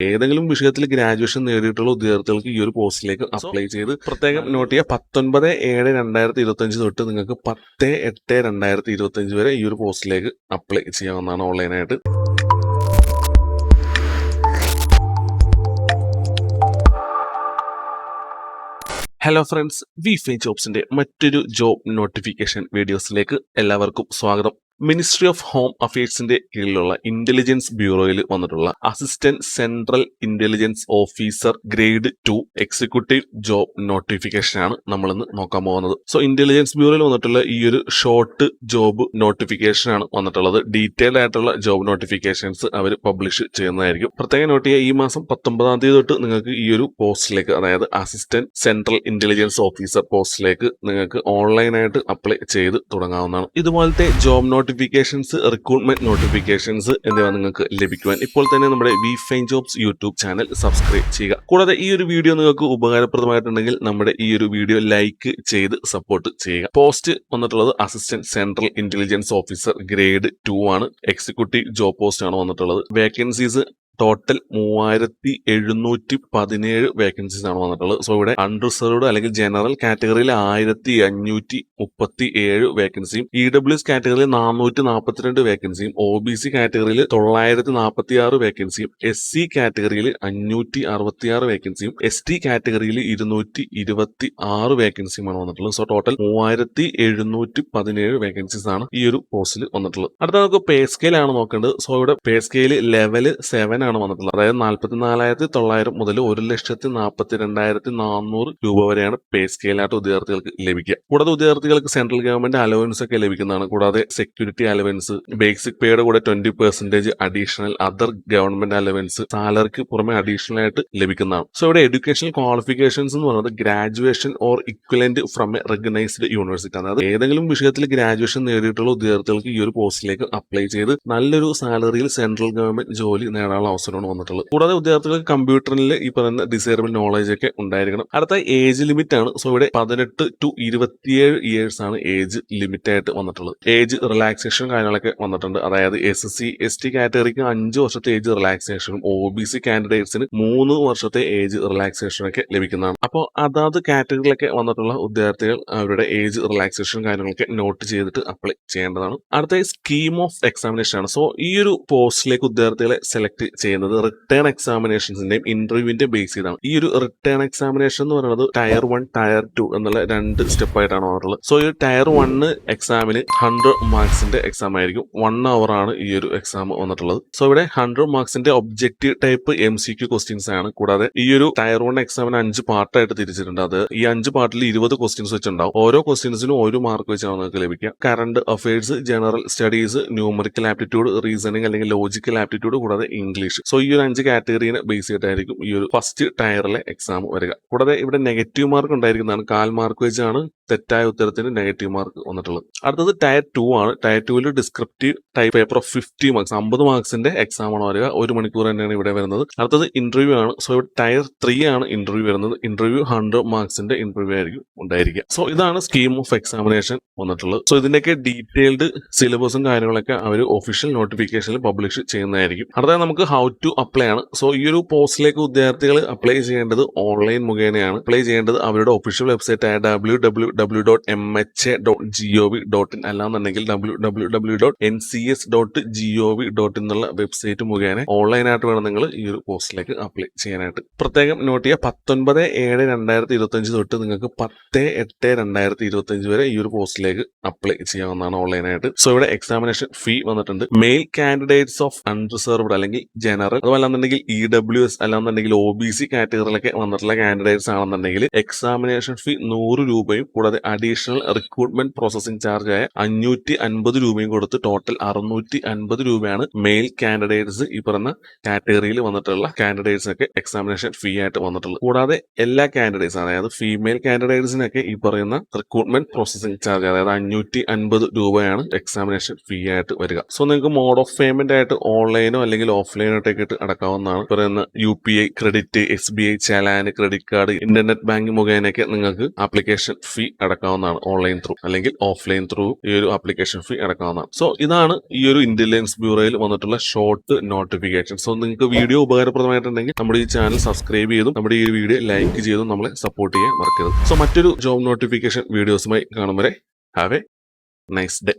ഏതെങ്കിലും വിഷയത്തിൽ ഗ്രാജുവേഷൻ നേടിയിട്ടുള്ള ഉദ്യോഗാർത്ഥികൾക്ക് ഈ ഒരു പോസ്റ്റിലേക്ക് അപ്ലൈ ചെയ്ത് പ്രത്യേകം നോട്ട് ചെയ്യുക പത്തൊൻപത് ഏഴ് രണ്ടായിരത്തി ഇരുപത്തഞ്ച് തൊട്ട് നിങ്ങൾക്ക് പത്ത് എട്ട് രണ്ടായിരത്തി ഇരുപത്തഞ്ച് വരെ ഈ ഒരു പോസ്റ്റിലേക്ക് അപ്ലൈ ചെയ്യാവുന്നതാണ് ഓൺലൈനായിട്ട് ഹലോ ഫ്രണ്ട്സ് വി ഫൈ ജോബ്സിന്റെ മറ്റൊരു ജോബ് നോട്ടിഫിക്കേഷൻ വീഡിയോസിലേക്ക് എല്ലാവർക്കും സ്വാഗതം. മിനിസ്ട്രി ഓഫ് ഹോം അഫയേഴ്സിന്റെ കീഴിലുള്ള ഇന്റലിജൻസ് ബ്യൂറോയിൽ വന്നിട്ടുള്ള assistant central intelligence officer grade two executive job notification ആണ് നമ്മൾ ഇന്ന് നോക്കാൻ പോകുന്നത്. സോ ഇന്റലിജൻസ് ബ്യൂറോയിൽ വന്നിട്ടുള്ള ഈ ഒരു ഷോർട്ട് ജോബ് നോട്ടിഫിക്കേഷൻ ആണ് വന്നിട്ടുള്ളത്. ഡീറ്റെയിൽ ആയിട്ടുള്ള ജോബ് നോട്ടിഫിക്കേഷൻസ് അവർ പബ്ലിഷ് ചെയ്യുന്നതായിരിക്കും. പ്രത്യേകം നോട്ട് ചെയ്യുക ഈ മാസം പത്തൊമ്പതാം തീയതി തൊട്ട് നിങ്ങൾക്ക് ഈ ഒരു പോസ്റ്റിലേക്ക് അതായത് അസിസ്റ്റന്റ് സെൻട്രൽ ഇന്റലിജൻസ് ഓഫീസർ പോസ്റ്റിലേക്ക് നിങ്ങൾക്ക് ഓൺലൈനായിട്ട് അപ്ലൈ ചെയ്ത് തുടങ്ങാവുന്നതാണ്. ഇതുപോലത്തെ ജോബ് നോട്ടിഫിക്കേഷൻസ് റിക്രൂട്ട്മെന്റ് നോട്ടിഫിക്കേഷൻസ് എന്നിവ നിങ്ങൾക്ക് ലഭിക്കുവാൻ ഇപ്പോൾ തന്നെ നമ്മുടെ we fine jobs YouTube channel subscribe ചെയ്യുക. കൂടാതെ ഈ ഒരു വീഡിയോ നിങ്ങൾക്ക് ഉപകാരപ്രദമായിട്ടുണ്ടെങ്കിൽ നമ്മുടെ ഈ ഒരു വീഡിയോ ലൈക്ക് ചെയ്ത് സപ്പോർട്ട് ചെയ്യുക. പോസ്റ്റ് വന്നിട്ടുള്ളത് assistant central intelligence officer grade two ആണ്. എക്സിക്യൂട്ടീവ് ജോബ് പോസ്റ്റ് ആണ് വന്നിട്ടുള്ളത്. വേക്കൻസീസ് ടോട്ടൽ മൂവായിരത്തി എഴുന്നൂറ്റി പതിനേഴ് വേക്കൻസീസ് ആണ് വന്നിട്ടുള്ളത്. സോ ഇവിടെ അൺറിസർവ്ഡ് അല്ലെങ്കിൽ ജനറൽ കാറ്റഗറിയിൽ ആയിരത്തി അഞ്ഞൂറ്റി മുപ്പത്തി ഏഴ് വേക്കൻസിയും ഇ ഡബ്ല്യു എസ് കാറ്റഗറിയിൽ നാനൂറ്റി നാൽപ്പത്തിരണ്ട് വേക്കൻസിയും ഒ ബി സി കാറ്റഗറിയിൽ തൊള്ളായിരത്തി നാൽപ്പത്തി ആറ് വേക്കൻസിയും എസ് സി കാറ്റഗറിയിൽ അഞ്ഞൂറ്റി അറുപത്തി ആറ് വേക്കൻസിയും എസ് ടി കാറ്റഗറിയിൽ ഇരുന്നൂറ്റി ഇരുപത്തി ആറ് വേക്കൻസിയുമാണ് വന്നിട്ടുള്ളത്. സോ ടോട്ടൽ മൂവായിരത്തി എഴുന്നൂറ്റി പതിനേഴ് വേക്കൻസീസ് ആണ് ഈ ഒരു പോസ്റ്റിൽ വന്നിട്ടുള്ളത്. അടുത്ത നമുക്ക് പേ സ്കെയിൽ ആണ് നോക്കേണ്ടത്. സോ ഇവിടെ പേ സ്കെയിൽ ലെവൽ സെവൻ ആണ് വന്നിട്ടുള്ളത്. അതായത് നാൽപ്പത്തി നാലായിരത്തി തൊള്ളായിരം മുതൽ ഒരു ലക്ഷത്തി നാൽപ്പത്തി രണ്ടായിരത്തി നാനൂറ് രൂപ വരെയാണ് പേ സ്കെയിലായിട്ട് ഉദ്യോഗാർത്ഥികൾക്ക് ലഭിക്കുക. കൂടാതെ ഉദ്യോഗാർത്ഥികൾക്ക് സെൻട്രൽ ഗവൺമെന്റ് അലവൻസ് ഒക്കെ ലഭിക്കുന്നതാണ്. കൂടാതെ സെക്യൂരിറ്റി അലവൻസ് ബേസിക് പേയുടെ കൂടെ twenty percentage additional other government allowance സാലറിക്ക് പുറമെ അഡീഷണൽ ആയിട്ട് ലഭിക്കുന്നതാണ്. സോ ഇവിടെ എഡ്യൂക്കേഷൻ ക്വാളിഫിക്കേഷൻസ് എന്ന് പറയുന്നത് graduation or equivalent from a recognised university അതായത് ഏതെങ്കിലും വിഷയത്തിൽ ഗ്രാജുവേഷൻ നേടിയിട്ടുള്ള ഉദ്യോഗാർത്ഥികൾക്ക് ഈ ഒരു പോസ്റ്റിലേക്ക് അപ്ലൈ ചെയ്ത് നല്ലൊരു സാലറിയിൽ സെൻട്രൽ ഗവൺമെന്റ് ജോലി നേടാനുള്ള അവസരമാണ് വന്നിട്ടുള്ളത്. കൂടാതെ വിദ്യാർത്ഥികൾക്ക് കമ്പ്യൂട്ടറിൽ ഈ പറയുന്ന ഡിസേബിൾ നോളജ് ഒക്കെ ഉണ്ടായിരിക്കണം. അടുത്ത ഏജ് ലിമിറ്റ് ആണ്. സോ ഇവിടെ പതിനെട്ട് ടു ഇരുപത്തിയേഴ് ഇയേഴ്സ് ആണ് ഏജ് ലിമിറ്റ് ആയിട്ട് വന്നിട്ടുള്ളത്. ഏജ് റിലാക്സേഷൻ കാര്യങ്ങളൊക്കെ വന്നിട്ടുണ്ട്. അതായത് S S C S T കാറ്റഗറിക്ക് അഞ്ച് വർഷത്തെ ഏജ് റിലാക്സേഷനും ഒ ബി സി കാൻഡിഡേറ്റ്സിന് മൂന്ന് വർഷത്തെ ഏജ് റിലാക്സേഷനൊക്കെ ലഭിക്കുന്നതാണ്. അപ്പോൾ അതാത് കാറ്റഗറിയിലൊക്കെ വന്നിട്ടുള്ള വിദ്യാർത്ഥികൾ അവരുടെ ഏജ് റിലാക്സേഷൻ കാര്യങ്ങളൊക്കെ നോട്ട് ചെയ്തിട്ട് അപ്ലൈ ചെയ്യേണ്ടതാണ്. അടുത്ത സ്കീം ഓഫ് എക്സാമിനേഷൻ ആണ്. സോ ഈ ഒരു പോസ്റ്റിലേക്ക് വിദ്യാർത്ഥികളെ സെലക്ട് ചെയ്യുന്നത് റിട്ടേൺ എക്സാമിനേഷൻസിന്റെയും ഇന്റർവ്യൂവിന്റെ ബേസ് ചെയ്താണ്. ഈ ഒരു റിട്ടേൺ എക്സാമിനേഷൻ എന്ന് പറയുന്നത് ടയർ വൺ ടയർ ടു എന്നുള്ള രണ്ട് സ്റ്റെപ്പ് ആയിട്ടാണ് വന്നിട്ടുള്ളത്. സോ ഈ ടയർ വണ്ണ് എക്സാമിന് ഹൺഡ്രഡ് മാർക്സിന്റെ എക്സാം ആയിരിക്കും. വൺ അവർ ആണ് ഈ ഒരു എക്സാം വന്നിട്ടുള്ളത്. സോ ഇവിടെ hundred മാർക്സിന്റെ objective type M C Q questions ആണ്. കൂടാതെ ഈ ഒരു ടയർ വൺ എക്സാമിന് അഞ്ച് പാർട്ടായിട്ട് തിരിച്ചിട്ടുണ്ട്. അത് ഈ അഞ്ച് പാർട്ടിൽ ഇരുപത് ക്വസ്റ്റ്യൻസ് വെച്ചിട്ടുണ്ടാവും. ഓരോ ക്വസ്റ്റ്യൻസിനും ഒരു മാർക്ക് വെച്ചാണ് നിങ്ങൾക്ക് ലഭിക്കുക. Current affairs general studies numerical aptitude reasoning അല്ലെങ്കിൽ ലോജിക്കൽ ആപ്റ്റിറ്റ്യൂഡ് കൂടാതെ ഇംഗ്ലീഷ് സോ ഈ ഒരു അഞ്ച് കാറ്റഗറീനെ ബേസ് ചെയ്തിട്ടായിരിക്കും ഈ ഒരു ഫസ്റ്റ് ടയറിലെ എക്സാം വരിക. കൂടാതെ ഇവിടെ നെഗറ്റീവ് മാർക്ക് ഉണ്ടായിരിക്കുന്നതാണ്. കാൽ മാർക്ക് വെച്ചാണ് തെറ്റായ ഉത്തരത്തിന് നെഗറ്റീവ് മാർക്ക് വന്നിട്ടുള്ളത്. അടുത്തത് ടയർ ടു ആണ്. ടയർ ടുവിൽ descriptive type paper of fifty marks അമ്പത് മാർക്സിന്റെ എക്സാം ആണ് വരിക. ഒരു മണിക്കൂർ തന്നെയാണ് ഇവിടെ വരുന്നത്. അടുത്തത് ഇന്റർവ്യൂ ആണ്. സോ ഇവിടെ ടയർ ത്രീ ആണ് ഇന്റർവ്യൂ വരുന്നത്. ഇന്റർവ്യൂ ഹൺഡ്രഡ് മാർക്സിന്റെ ഇന്റർവ്യൂ ആയിരിക്കും ഉണ്ടായിരിക്കുക. സോ ഇതാണ് സ്കീം ഓഫ് എക്സാമിനേഷൻ വന്നിട്ടുള്ളത്. സോ ഇതിന്റെയൊക്കെ ഡീറ്റെയിൽഡ് സിലബസും കാര്യങ്ങളൊക്കെ അവർ ഒഫീഷ്യൽ നോട്ടിഫിക്കേഷനിൽ പബ്ലിഷ് ചെയ്യുന്നതായിരിക്കും. അടുത്തത് നമുക്ക് ഹൗ ടു അപ്ലൈ ആണ്. സോ ഈ ഒരു പോസ്റ്റിലേക്ക് വിദ്യാർത്ഥികൾ അപ്ലൈ ചെയ്യേണ്ടത് ഓൺലൈൻ മുഖേനയാണ്. അപ്ലൈ ചെയ്യേണ്ടത് അവരുടെ ഒഫീഷ്യൽ വെബ്സൈറ്റ് ആയ W W W dot M H A dot G O V dot in അല്ലാന്നുണ്ടെങ്കിൽ W W W dot N C S dot G O V dot എന്നുള്ള വെബ്സൈറ്റ് മുഖേന ഓൺലൈനായിട്ട് വേണം നിങ്ങൾ ഈ ഒരു പോസ്റ്റിലേക്ക് അപ്ലൈ ചെയ്യാനായിട്ട്. പ്രത്യേകം നോട്ട് ചെയ്യുക പത്തൊൻപത് ഏഴ് രണ്ടായിരത്തി ഇരുപത്തഞ്ച് തൊട്ട് നിങ്ങൾക്ക് പത്ത് എട്ട് രണ്ടായിരത്തി ഇരുപത്തഞ്ച് വരെ ഈ ഒരു പോസ്റ്റിലേക്ക് അപ്ലൈ ചെയ്യാവുന്നതാണ് ഓൺലൈനായിട്ട് സോ ഇവിടെ എക്സാമിനേഷൻ ഫീ വന്നിട്ടുണ്ട്. മെയിൽ കാൻഡിഡേറ്റ്സ് ഓഫ് അൺറിസർവ്ഡ് അല്ലെങ്കിൽ ജനറൽ അതുമല്ലാന്നുണ്ടെങ്കിൽ ഇ ഡബ്ല്യു എസ് അല്ലാന്നുണ്ടെങ്കിൽ ഒ ബി സി കാറ്റഗറിയിലൊക്കെ വന്നിട്ടുള്ള കാൻഡിഡേറ്റ്സ് ആണെന്നുണ്ടെങ്കിൽ എക്സാമിനേഷൻ ഫീ നൂറ് രൂപയും കൂടാതെ അഡീഷണൽ റിക്രൂട്ട്മെന്റ് പ്രോസസിംഗ് ചാർജ് ആയ അഞ്ഞൂറ്റി അൻപത് രൂപയും കൊടുത്ത് ടോട്ടൽ അറുന്നൂറ്റി അൻപത് രൂപയാണ് മെയിൽ കാൻഡിഡേറ്റ്സ് ഈ പറഞ്ഞ കാറ്റഗറിയിൽ വന്നിട്ടുള്ള കാൻഡിഡേറ്റ്സ് ഒക്കെ എക്സാമിനേഷൻ ഫീ ആയിട്ട് വന്നിട്ടുള്ളത്. കൂടാതെ എല്ലാ കാൻഡിഡേറ്റ്സ് അതായത് ഫീമെയിൽ കാൻഡിഡേറ്റ്സിനൊക്കെ ഈ പറയുന്ന റിക്രൂട്ട്മെന്റ് പ്രോസസിംഗ് ചാർജ് അതായത് അഞ്ഞൂറ്റി അൻപത് രൂപയാണ് എക്സാമിനേഷൻ ഫീ ആയിട്ട് വരിക. സോ നിങ്ങൾക്ക് മോഡ് ഓഫ് പേയ്മെന്റ് ആയിട്ട് ഓൺലൈനോ അല്ലെങ്കിൽ ഓഫ്ലൈനോ ആയിട്ട് അടക്കാവുന്നതാണ്. പറയുന്ന U P I credit S B I challan credit card internet banking മുഖേനയൊക്കെ നിങ്ങൾക്ക് ആപ്ലിക്കേഷൻ ഫീ അടക്കാവുന്നതാണ് ഓൺലൈൻ ത്രൂ അല്ലെങ്കിൽ ഓഫ്ലൈൻ ത്രൂ ഈ ഒരു ആപ്ലിക്കേഷൻ ഫീ അടക്കാവുന്നതാണ്. സോ ഇതാണ് ഈ ഒരു ഇന്റലിജൻസ് ബ്യൂറോയിൽ വന്നിട്ടുള്ള ഷോർട്ട് നോട്ടിഫിക്കേഷൻ സോ നിങ്ങൾക്ക് വീഡിയോ ഉപകാരപ്രദമായിട്ടുണ്ടെങ്കിൽ നമ്മുടെ ഈ ചാനൽ സബ്സ്ക്രൈബ് ചെയ്തും നമ്മുടെ ഈ വീഡിയോ ലൈക്ക് ചെയ്തും നമ്മളെ സപ്പോർട്ട് ചെയ്യാൻ മറക്കരുത്. സോ മറ്റൊരു ജോബ് നോട്ടിഫിക്കേഷൻ വീഡിയോസുമായി കാണും വരെ. Have A nice day